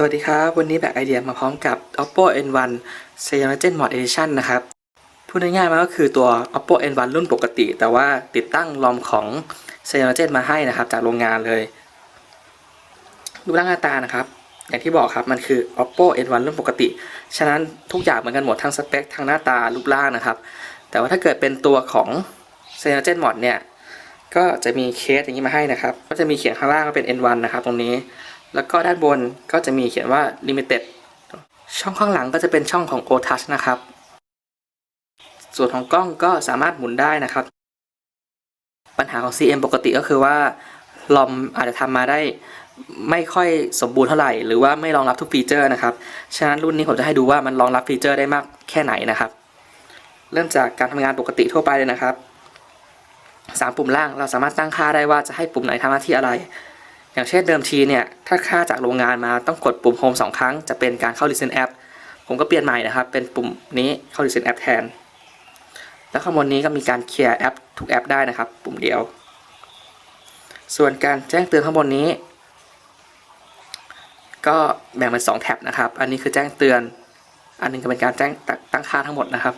สวัสดีครับ วันนี้แบกไอเดียมาพร้อมกับ oppo n1 cyanogen mod edition นะครับ พูดง่ายๆมันก็คือตัว oppo n1 รุ่นปกติ แต่ว่าติดตั้งลอมของ cyanogen มาให้นะครับ จากโรงงานเลยรูปร่างหน้าตานะครับ อย่างที่บอกครับมันคือ oppo n1 รุ่นปกติ ฉะนั้นทุกอย่างเหมือนกันหมดทั้งสเปคทั้งหน้าตารูปร่างนะครับ แต่ว่าถ้าเกิดเป็นตัวของ cyanogen mod เนี่ยก็จะมีเคสอย่างนี้มาให้นะครับ ก็จะมีเขียนข้างล่างว่าเป็น n1 นะครับ ตรงนี้ แล้วก็ด้านบนก็จะมีเขียนว่า limited ช่องข้างหลังก็จะเป็นช่องของ o touch นะครับ ส่วนของกล้องก็สามารถหมุนได้นะครับ ปัญหาของ CM ปกติก็คือว่าลอมอาจจะทำมาได้ไม่ค่อยสมบูรณ์เท่าไหร่ หรือว่าไม่รองรับทุกฟีเจอร์นะครับ ฉะนั้นรุ่นนี้ผมจะให้ดูว่ามันรองรับฟีเจอร์ได้มากแค่ไหนนะครับ เริ่มจากการทำงานปกติทั่วไปเลยนะครับสามปุ่มล่างเราสามารถตั้งค่าได้ว่าจะให้ปุ่มไหนทำหน้าที่อะไร อย่างเช่นเดิมทีเนี่ยถ้าค่าจากโรงงานมาต้องกดปุ่ม Home 2 ครั้งจะเป็นการเข้า Listen App ผมก็เปลี่ยนใหม่นะครับ เป็นปุ่มนี้เข้า Listen App แทน แล้วข้างบนนี้ก็มีการเคลียร์แอปทุกแอปได้นะครับ ปุ่มเดียว ส่วนการแจ้งเตือนข้างบนนี้ ก็แบ่งเป็น2แท็บนะครับ อันนี้คือแจ้งเตือน อันหนึงก็เป็นการแจ้งตั้งค่าทั้งหมดนะครับ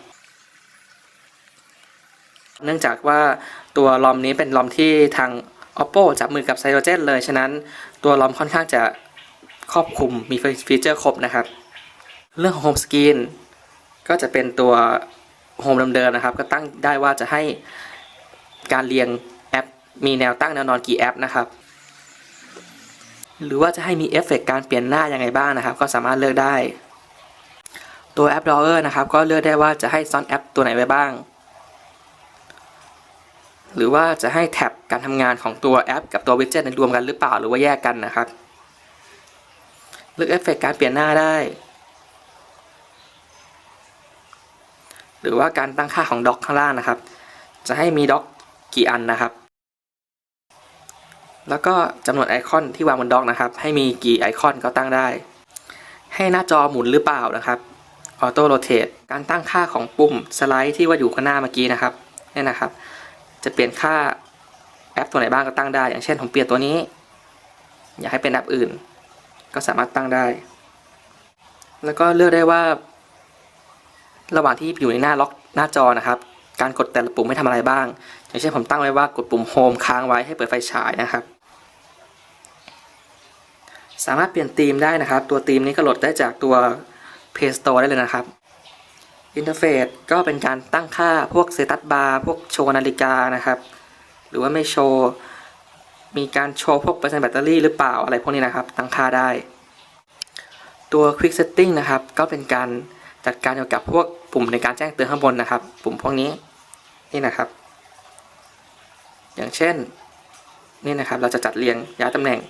เนื่องจากว่าตัวลอมนี้เป็นลอมที่ทาง oppo จับมือกับ cyanogen เลย ฉะนั้นตัวลอมค่อนข้างจะครอบคลุมมีฟีเจอร์ครบนะครับ เรื่องของ home screen ก็จะเป็นตัว home เดิมๆนะครับ ก็ตั้งได้ว่าจะให้การเรียงแอป มีแนวตั้งแนวนอนกี่แอปนะครับ หรือว่าจะให้มีเอฟเฟกต์การเปลี่ยนหน้ายังไงบ้างนะครับ ก็สามารถเลือกได้ ตัวแอป drawer นะครับ ก็เลือกได้ว่าจะให้ซ่อนแอปตัวไหนไว้บ้าง หรือว่าจะให้แท็บการทำงานของตัวแอป กับตัววิดเจ็ตรวมกันหรือเปล่าหรือว่าแยกกันนะครับ เลือกเอฟเฟกต์การเปลี่ยนหน้าได้ หรือว่าการตั้งค่าของด็อกข้างล่างนะครับ จะให้มีด็อกกี่อันนะครับ แล้วก็จำนวนไอคอนที่วางบนด็อกนะครับ ให้มีกี่ไอคอนก็ตั้งได้ ให้หน้าจอหมุนหรือเปล่านะครับออโต้โรเต e การตั้งค่าของปุ่มสไลด์ที่ว่าอยู่ข้างหน้าเมื่อกี้นะครับนี่นะครับ จะเปลี่ยนค่าแอปตัวไหนบ้างก็ตั้งได้ อย่างเช่นผมเปลี่ยนตัวนี้ อยากให้เป็นแอปอื่น ก็สามารถตั้งได้ แล้วก็เลือกได้ว่า ระหว่างที่อยู่ในหน้าล็อกหน้าจอนะครับ การกดแต่ละปุ่มไม่ทำอะไรบ้าง อย่างเช่นผมตั้งไว้ว่ากดปุ่มโฮมค้างไว้ให้เปิดไฟฉายนะครับ สามารถเปลี่ยนธีมได้นะครับ ตัวธีมนี้ก็โหลดได้จากตัว Play Store ได้เลยนะครับ อินเทอร์เฟซก็เป็นการตั้งค่าพวกเซตัสบาร์พวกโชว์นาฬิกานะครับ หรือว่าไม่โชว์มีการโชว์พวกเปอร์เซ็นต์แบตเตอรี่หรือเปล่าอะไรพวกนี้นะครับ ตั้งค่าได้ ตัว Quick Setting นะครับ ก็เป็นการจัดการเกี่ยวกับพวกปุ่มในการแจ้งเตือนข้างบนนะครับ ปุ่มพวกนี้นี่นะครับ อย่างเช่นนี่นะครับเราจะจัดเรียงย้ายตำแหน่ง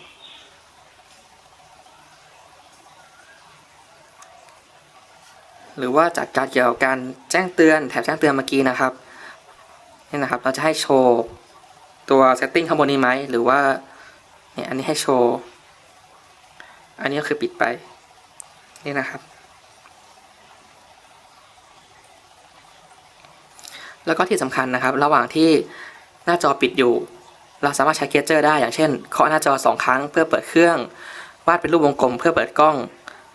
หรือว่าจากการเกี่ยวกับการแจ้งเตือนแถบแจ้งเตือนเมื่อกี้นะครับนี่นะครับ เราจะให้โชว์ตัวเซตติ้งข้างบนนี้ไหมหรือว่าเนี่ยอันนี้ให้โชว์อันนี้ก็คือปิดไป นี่นะครับ แล้วก็ที่สำคัญนะครับ ระหว่างที่หน้าจอปิดอยู่ เราสามารถใช้เกจเจอร์ได้อย่างเช่นเคาะหน้าจอสองครั้งเพื่อเปิดเครื่อง วาดเป็นรูปวงกลมเพื่อเปิดกล้อง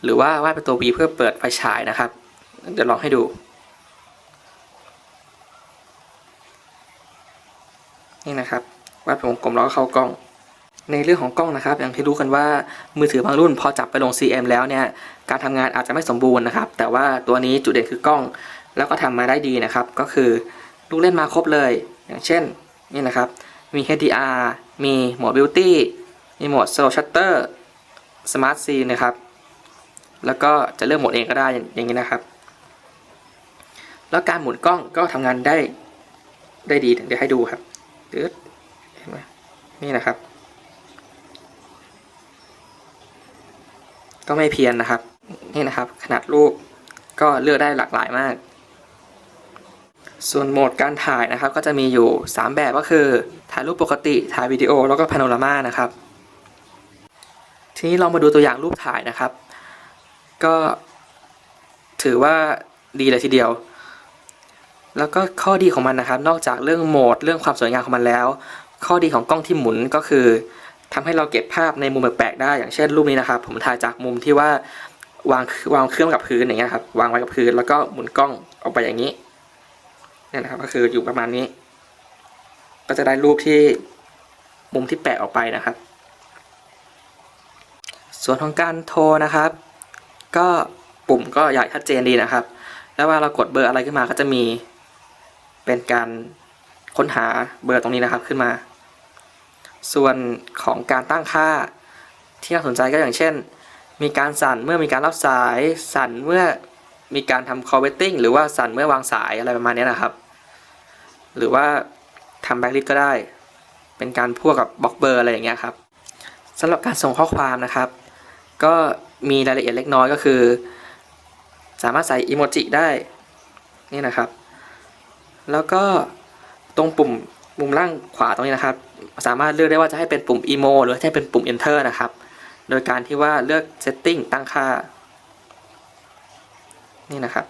หรือว่าวาดเป็นตัว V เพื่อเปิดไฟฉายนะครับ เดี๋ยวลองให้ดู นี่นะครับวาดเป็นวงกลมแล้วก็เข้ากล้อง ในเรื่องของกล้องนะครับ อย่างที่รู้กันว่ามือถือบางรุ่นพอจับไปลง CM แล้วเนี่ยการทำงานอาจจะไม่สมบูรณ์นะครับ แต่ว่าตัวนี้จุดเด่นคือกล้อง แล้วก็ทำมาได้ดีนะครับ ก็คือลูกเล่นมาครบเลย อย่างเช่นนี่นะครับ มี HDR มีโหมด Beauty มีโหมด Slow Shutter Smart Scene นะครับ แล้วก็จะเลือกโหมดเองก็ได้อย่างนี้นะครับ แล้วการหมุนกล้องก็ทำงานได้ได้ดีเดี๋ยวให้ดูครับดืดเห็นไหมนี่นะครับ ก็ไม่เพี้ยนนะครับ นี่นะครับ ขนาดรูปก็เลือกได้หลากหลายมาก ส่วนโหมดการถ่ายนะครับ ก็จะมีอยู่ 3 แบบก็คือ ถ่ายรูปปกติ ถ่ายวิดีโอ แล้วก็พาโนรามานะครับ ทีนี้เรามาดูตัวอย่างรูปถ่ายนะครับ ก็ถือว่าดีเลยทีเดียว แล้วก็ข้อดีของมันนะครับ นอกจากเรื่องโหมด เรื่องความสวยงามของมันแล้ว ข้อดีของกล้องที่หมุนก็คือทำให้เราเก็บภาพในมุมแปลกๆได้ อย่างเช่นรูปนี้นะครับ ผมถ่ายจากมุมที่ว่าวางวางเครื่องกับพื้นอย่างเงี้ยครับ วางไว้กับพื้นแล้วก็หมุนกล้องออกไปอย่างนี้เนี่ยนะครับ ก็คืออยู่ประมาณนี้ ก็จะได้รูปที่มุมที่แปะออกไปนะครับ ส่วนของการโทรนะครับ ก็ปุ่มก็ใหญ่ชัดเจนดีนะครับ แล้วเวลาเรากดเบอร์อะไรขึ้นมาก็จะมี เป็นการค้นหาเบอร์ตรงนี้นะครับขึ้นมา ส่วนของการตั้งค่าที่น่าสนใจก็อย่างเช่น มีการสั่นเมื่อมีการรับสาย สั่นเมื่อมีการทำ call waiting หรือว่าสั่นเมื่อวางสายอะไรประมาณนี้นะครับ หรือว่าทำแบ็กลิสก็ได้ เป็นการพ่วงกับบล็อกเบอร์อะไรอย่างเงี้ยครับสำหรับการส่งข้อความนะครับ ก็มีรายละเอียดเล็กน้อยก็คือ สามารถใส่อีโมจิได้นี่นะครับ แล้วก็ตรงปุ่มมุมล่างขวาตรงนี้นะครับ สามารถเลือกได้ว่าจะให้เป็นปุ่ม emo หรือว่าจะให้เป็นปุ่ม enter นะครับ โดยการที่ว่าเลือก setting ตั้งค่า นี่นะครับ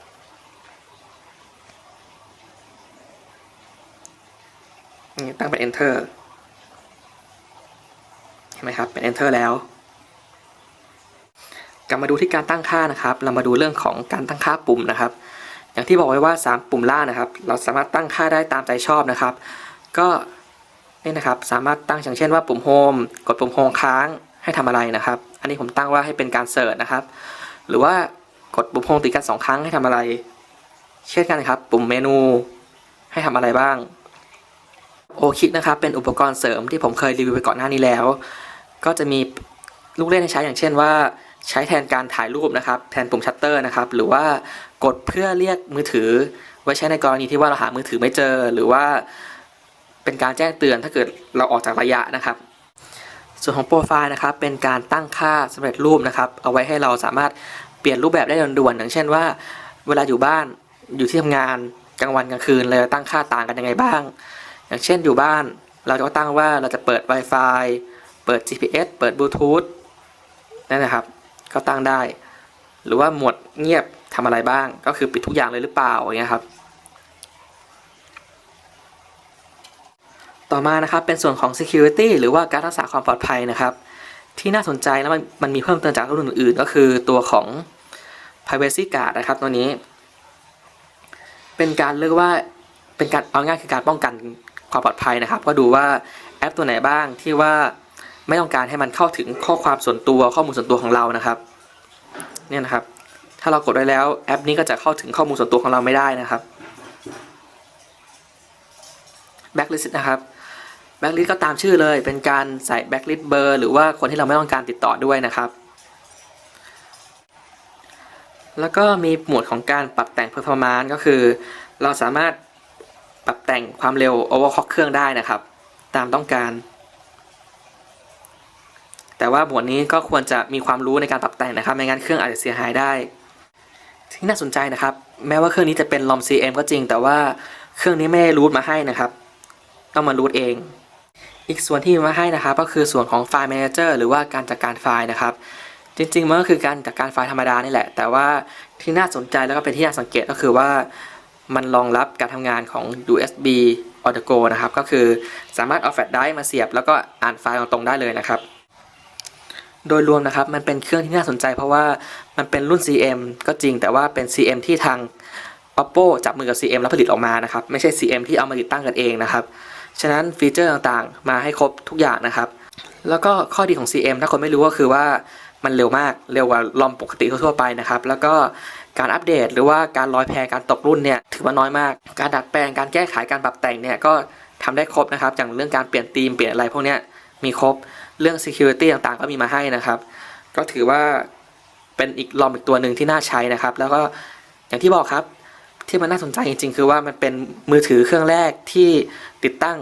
นี่ตั้งเป็น enter เห็นไหมครับ เป็น enter แล้ว กลับมาดูที่การตั้งค่านะครับ เรามาดูเรื่องของการตั้งค่าปุ่มนะครับ อย่างที่บอกไว้ว่า 3 ปุ่มล่างนะครับ เราสามารถตั้งค่าได้ตามใจชอบนะครับ ก็นี่นะครับสามารถตั้งอย่างเช่นว่าปุ่มโฮมกดปุ่มโฮมค้างให้ทำอะไรนะครับ อันนี้ผมตั้งว่าให้เป็นการเสิร์ชนะครับ หรือว่ากดปุ่มโฮมติดกันสองครั้งให้ทำอะไร เช่นกันครับ ปุ่มเมนูให้ทำอะไรบ้างโอคิดนะครับเป็นอุปกรณ์เสริมที่ผมเคยรีวิวไปก่อนหน้านี้แล้ว ก็จะมีลูกเล่นให้ใช้อย่างเช่นว่า ใช้แทนการถ่ายรูปนะครับ แทนปุ่มชัตเตอร์นะครับ หรือว่ากดเพื่อเรียกมือถือ ไว้ใช้ในกรณีที่ว่าเราหามือถือไม่เจอ หรือว่าเป็นการแจ้งเตือนถ้าเกิดเราออกจากระยะนะครับ ส่วนของโปรไฟล์นะครับ เป็นการตั้งค่าสำเร็จรูปนะครับ เอาไว้ให้เราสามารถเปลี่ยนรูปแบบได้ด่วนๆอย่างเช่นว่า เวลาอยู่บ้านอยู่ที่ทำงานกลางวันกลางคืนเราจะตั้งค่าต่างกันยังไงบ้าง อย่างเช่นอยู่บ้านเราจะตั้งว่าเราจะเปิด Wi-Fi เปิด GPS เปิดบลูทูธนั่นนะครับ ก็ตั้งได้ หรือว่าหมวดเงียบทำอะไรบ้าง ก็คือปิดทุกอย่างเลยหรือเปล่าอย่างเงี้ยครับ ต่อมานะครับเป็นส่วนของ security หรือว่าการรักษาความปลอดภัยนะครับ ที่น่าสนใจแล้วมันมันมีเพิ่มเติมจากรุ่นอื่นๆ ก็คือตัวของ privacy guard นะครับตัวนี้ เป็นการเรียกว่าเป็นการเอาง่ายคือการป้องกันความปลอดภัยนะครับ ก็ดูว่าแอปตัวไหนบ้างที่ว่า ไม่ต้องการให้มันเข้าถึงข้อความส่วนตัวข้อมูลส่วนตัวของเรานะครับเนี่ยนะครับ ถ้าเรากดไว้แล้วแอปนี้ก็จะเข้าถึงข้อมูลส่วนตัวของเราไม่ได้นะครับ Backlist นะครับ Backlist ก็ตามชื่อเลย เป็นการใส่ Backlist เบอร์หรือว่าคนที่เราไม่ต้องการติดต่อด้วยนะครับ แล้วก็มีหมวดของการปรับแต่ง performance ก็คือ เราสามารถปรับแต่งความเร็ว overclock เครื่องได้นะครับ ตามต้องการ แต่ว่าหมวดนี้ก็ควรจะมีความรู้ในการปรับแต่งนะครับไม่งั้นเครื่องอาจจะเสียหายได้ ที่น่าสนใจนะครับ แม้ว่าเครื่องนี้จะเป็น ROM CM ก็จริง แต่ว่าเครื่องนี้ไม่ได้รูทมาให้นะครับ ต้องมารูทเอง อีกส่วนที่มาให้นะครับ ก็คือส่วนของไฟล์ Manager หรือว่าการจัดการไฟล์นะครับ จริงๆมันก็คือการจัดการไฟล์ธรรมดานี่แหละ แต่ว่าที่น่าสนใจแล้วก็เป็นที่น่าสังเกตก็คือว่ามันรองรับการทำงานของ USB on the go นะครับ ก็คือสามารถเอาแฟลชไดรฟ์มาเสียบ แล้วก็อ่านไฟล์ตรงๆได้เลยนะครับ โดยรวมนะครับมันเป็นเครื่องที่น่าสนใจเพราะว่ามันเป็นรุ่น CM ก็จริงแต่ว่าเป็น CM ที่ทาง Oppo จับมือกับ CM แล้วผลิตออกมานะครับ ไม่ใช่ CM ที่เอามาติดตั้งกันเองนะครับ ฉะนั้นฟีเจอร์ต่างๆ มาให้ครบทุกอย่างนะครับ แล้วก็ข้อดีของ CM ถ้าคนไม่รู้ก็คือว่ามันเร็วมากเร็วกว่าลอมปกติทั่วๆไปนะครับ แล้วก็การอัปเดตหรือว่าการลอยแพการตกรุ่นเนี่ยถือว่าน้อยมาก การดัดแปลงการแก้ไขการปรับแต่งเนี่ยก็ทำได้ครบนะครับอย่างเรื่องการเปลี่ยนธีมเปลี่ยนอะไรพวกเนี้ย มีครบเรื่อง security ต่างๆ ก็มีมาให้นะครับ ก็ถือว่าเป็นอีกลอมอีกตัวหนึ่งที่น่าใช้นะครับ แล้วก็อย่างที่บอกครับที่มันน่าสนใจจริง ๆ คือว่ามันเป็นมือถือเครื่องแรกที่ติดตั้ง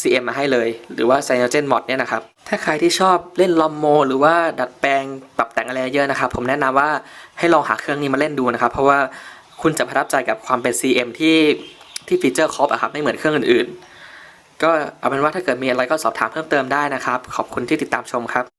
CM มาให้เลย หรือว่า Cyanogen Mod เนี่ยนะครับ ถ้าใครที่ชอบเล่นลอมโม หรือว่าดัดแปลงปรับแต่งอะไรเยอะนะครับ ผมแนะนำว่าให้ลองหาเครื่องนี้มาเล่นดูนะครับ เพราะว่าคุณจะประทับใจกับความเป็น CM ที่ที่ฟีเจอร์ครบอะครับไม่เหมือนเครื่องอื่นๆ ก็เอาเป็นว่าถ้าเกิดมีอะไรก็สอบถามเพิ่มเติมได้นะครับ ขอบคุณที่ติดตามชมครับ